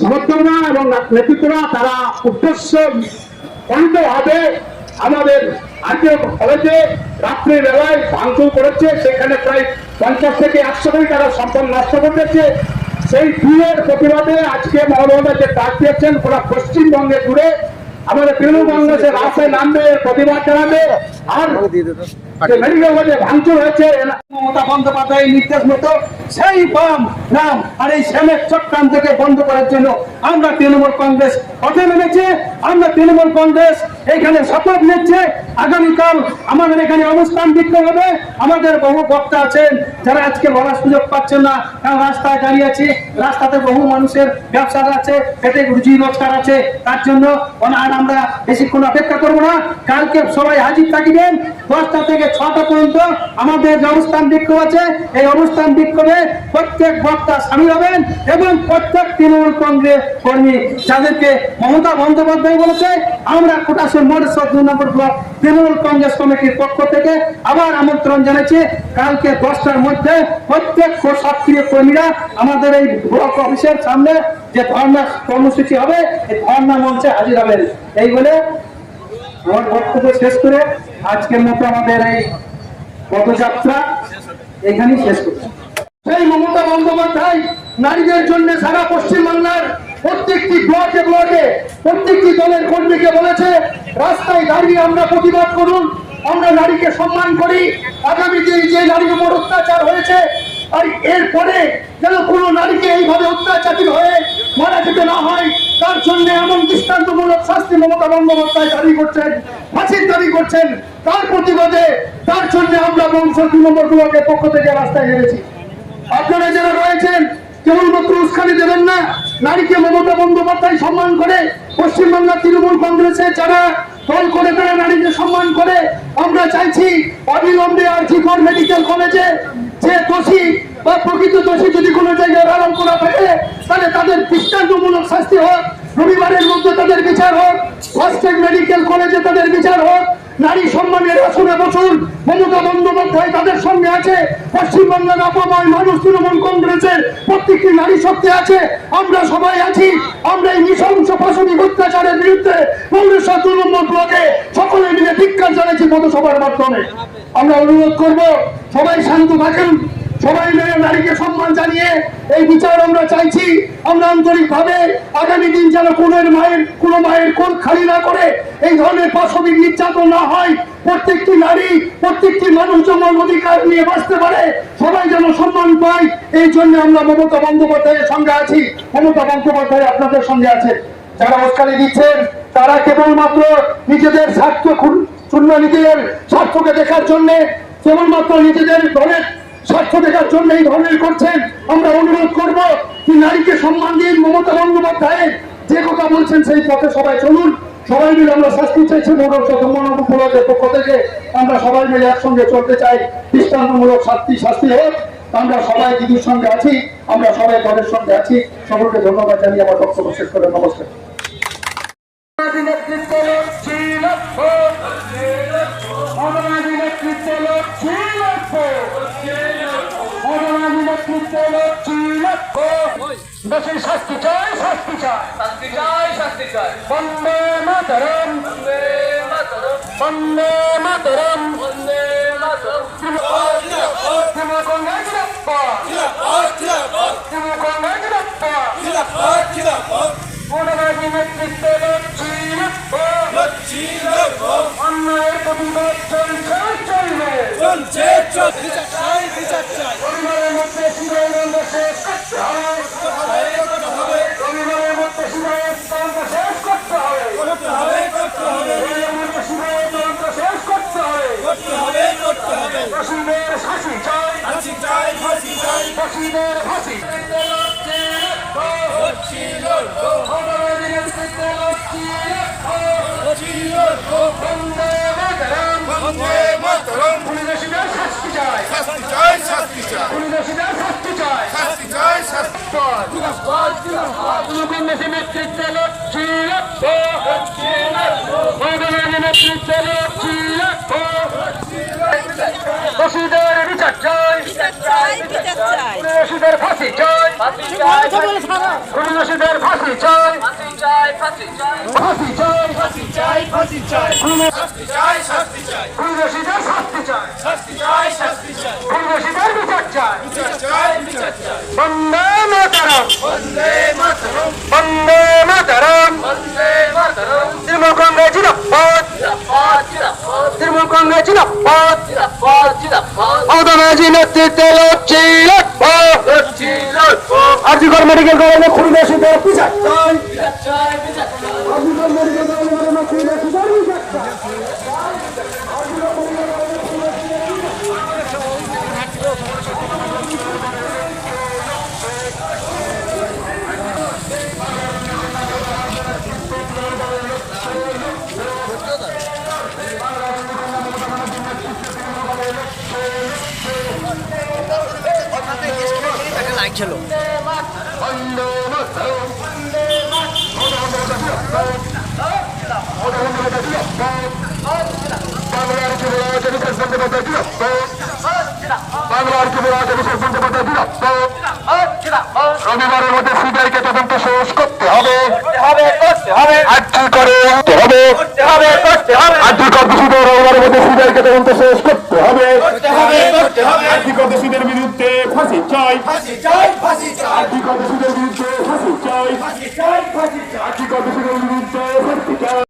সমর্থকরা এবং নেতৃত্বরা তারা উদ্দেশ্য হবে আমাদের আজকে কলেজে রাত্রে বেলায় ভাঙচুর করেছে। সেখানে প্রায় পঞ্চাশ থেকে একশো কোটি টাকা সম্পদ নষ্ট করতেছে সেই দিনের প্রতিবাদে আজকে মহম্মদ যে ডাক দিয়েছেন, পুরো পশ্চিমবঙ্গে জুড়ে আমাদের তৃণমূল কংগ্রেসের রাস্তায় নামবে প্রতিবাদ জানাবে। আর ভাঙচুর হয়েছে মমতা বন্দ্যোপাধ্যায়ের নির্দেশ মতো সেই বাম নাম আর এই শ্যামের চক্রান্তকে বন্ধ করার জন্য আমরা তৃণমূল কংগ্রেস পথে নেমেছে আমরা তৃণমূল কংগ্রেস এখানে শপথ নিচ্ছে। আগামীকাল আমাদের এখানে অনুষ্ঠান হবে। আমাদের বহু বক্তা আছেন যারা আজকে বলার সুযোগ পাচ্ছেন না। কারণ রাস্তায় দাঁড়িয়ে আছে রাস্তাতে বহু মানুষের ব্যবসা আছে পেটে রুজি রোজগার আছে তার জন্য আর আমরা বেশিক্ষণ অপেক্ষা করব না। কালকে সবাই হাজির থাকিবেন। দশটা থেকে ছটা পর্যন্ত আমাদের যে অনুষ্ঠান বিক্ষোভ আছে, এই অনুষ্ঠান বিক্ষোভে প্রত্যেক বক্তা সামিল হবেন এবং প্রত্যেক তৃণমূল কংগ্রেস কর্মী যাদেরকে মমতা বন্দ্যোপাধ্যায় বলেছে, আমরা কোটাসের মোড়েশ্বর দুই নম্বর ব্লক তৃণমূল কংগ্রেস কমিটির পক্ষ থেকে আবার আমন্ত্রণ জানাচ্ছি। কালকে দশটার মধ্যে প্রত্যেক সক্রিয় কর্মীরা আমাদের এই ব্লক অফিসের সামনে যে ধর্ণা কর্মসূচি হবে, এই ধর্ণা মঞ্চে হাজির হবেন। এই বলে আমার বক্তব্য শেষ করে আজকের মতো আমাদের এই পদযাত্রা এখানেই শেষ করছি। সেই মমতা বন্দ্যোপাধ্যায় নারীদের জন্য সারা পশ্চিমবাংলার প্রত্যেকটি ব্লকে ব্লকে, প্রত্যেকটি দলের কর্মীকে বলেছে, রাস্তায় দাঁড়িয়ে আমরা প্রতিবাদ করুন, আমরা নারীকে সম্মান করি, আগামী দিনে যে নারীর উপর অত্যাচার হয়েছে, আর এরপরে যেন কোনো নারীকে এইভাবে অত্যাচারিত হয়ে মারা যেতে না হয়, তার জন্য এমন দৃষ্টান্তমূলক শাস্তি মমতা বন্দ্যোপাধ্যায় দাবি করছেন, ফাঁসির দাবি করছেন। তার প্রতিবাদে, তার জন্য আমরা বংশ তৃণমূল ব্লকের পক্ষ থেকে রাস্তায় নেমেছি। আপনারা যারা রয়েছেন, কেবলমাত্র উস্কানি দেবেন না, নারীকে মমতা বন্দ্যোপাধ্যায় সম্মান করে পশ্চিমবাংলা তৃণমূল কংগ্রেসের যারা দল করে, তারা নারীকে সম্মান করে। আমরা চাইছি, অবিলম্বে আর মেডিকেল কলেজে যে দোষী বা প্রকৃত দোষী যদি কোনো জায়গায় আরাম করা থাকে তাহলে তাদের দৃষ্টান্তমূলক শাস্তি হোক, রবিবারের মধ্যে তাদের বিচার হোক ফার্স্টেড মেডিকেল কলেজে তাদের বিচার হোক, নারী সম্মানের আসনে বসুন, মমতা বন্দ্যোপাধ্যায় তাদের সঙ্গে আছে, পশ্চিমবাংলার অপময় মানুষ তৃণমূল কংগ্রেসের প্রত্যেকটি নারী শক্তি আছে, আমরা সবাই আছি, আমরা এই নৃশংস পাশবিক অত্যাচারের বিরুদ্ধে কংগ্রেস তৃণমূল ব্লকে সকলে মিলে ধিক্কার জানাচ্ছি পথসভার মাধ্যমে। আমরা অনুরোধ করব, সবাই শান্ত থাকেন। সবাই মিলে নারীকে সম্মান জানিয়ে এই বিচার আমরা চাইছি। আমরা আন্তরিক ভাবে আগামী দিন যেন কোনের মায়ের, কোনো মায়ের কোন খালি না করে এই ধরনের পাশবিক নির্যাতন না হয়। প্রত্যেকটি নারী, প্রত্যেকটি মানুষ যেমন অধিকার নিয়ে বাঁচতে পারে। সবাই যেন সম্মান পায়, এই জন্য আমরা মমতা বন্দ্যোপাধ্যায়ের সঙ্গে আছি। মমতা বন্দ্যোপাধ্যায় আপনাদের সঙ্গে আছে যারা উস্কানি দিচ্ছেন, তারা কেবলমাত্র নিজেদের স্বার্থ শূন্য নিজেদের স্বার্থকে দেখার জন্য কেবলমাত্র নিজেদের দলের স্বার্থ দেখার জন্য এই ধরনের করছেন। আমরা অনুরোধ করব নারীকে সম্মান দিন মমতা বন্দ্যোপাধ্যায়ের যে কথা বলছেন সেই পথে সবাই চলুন। সবাই মিলে আমরা শাস্তি চাইছি মনোরঞ্জনের পক্ষ থেকে। আমরা সবাই মিলে একসঙ্গে চলতে চাই। দৃষ্টান্তমূলক শাস্তি শাস্তি হোক। আমরা সবাই দিদির সঙ্গে আছি। আমরা সবাই দলের সঙ্গে আছি। সকলকে ধন্যবাদ জানিয়ে আমার বক্তব্য শেষ করে নমস্কার। দেশের শাস্তি চাই শাস্তি চাই শাস্তি চাই শাস্তি চাই বন্দে মাতরম বন্দে মাতরম বন্দে মাতরম বন্দে মাতরম তৃণমূল কংগ্রেস জিন্দাবাদ। তৃণমূল কংগ্রেস জিন্দাবাদ। গণরাজ্য নেতৃত্বে লড়ছি জিন্দাবাদ। অন্যায়ের প্রতিবাদ চলছে চলবে চলছে চলছে দোষীদের বিচার চাই চাই বিচার চাই দোষীদের ফাঁসি চাই শাস্তি চাই। শাস্তি চাই শাস্তি চাই। চাই শাস্তি চাই। শাস্তি চাই শাস্তি চাই। পরিবেশীদের বিচার চাই। বিচার চাই বিচার চাই। বন্দে মাতারাম। বন্দে মাতরম। বন্দে মাতারাম। বন্দে মাতরম। তৃণমূল কংগ্রেস জিন্দাবাদ। জিন্দাবাদ জিন্দাবাদ। তৃণমূল কংগ্রেস জিন্দাবাদ। জিন্দাবাদ জিন্দাবাদ। মমতা ব্যানার্জি নেতৃত্বে লড়ছি লড়বো। মেডিকেল কলেজে বিচার চাই। বিচার চাই বিচার চাই। আরজিকর মেডিকেল কলেজে পরিবেশীদের বিচার চাই বাংলার যুবরাজ অভিষেক বন্দ্যোপাধ্যায় জিন্দাবাদ রবিবারের মধ্যে সিবিআইকে তদন্ত শেষ করতে হবে। আর্জি করে করতে হবে? আর্জি কর্মসূচিতে রবিবারের মধ্যে সিবিআইকে তদন্ত শেষ করতে হবে? আর্জি কর্মসূচির বিরুদ্ধে ফাঁসি চাই? ফাঁসি চাই ফাঁসি চাই। আর্জি কর্মসূচির বিরুদ্ধে ফাঁসি চাই?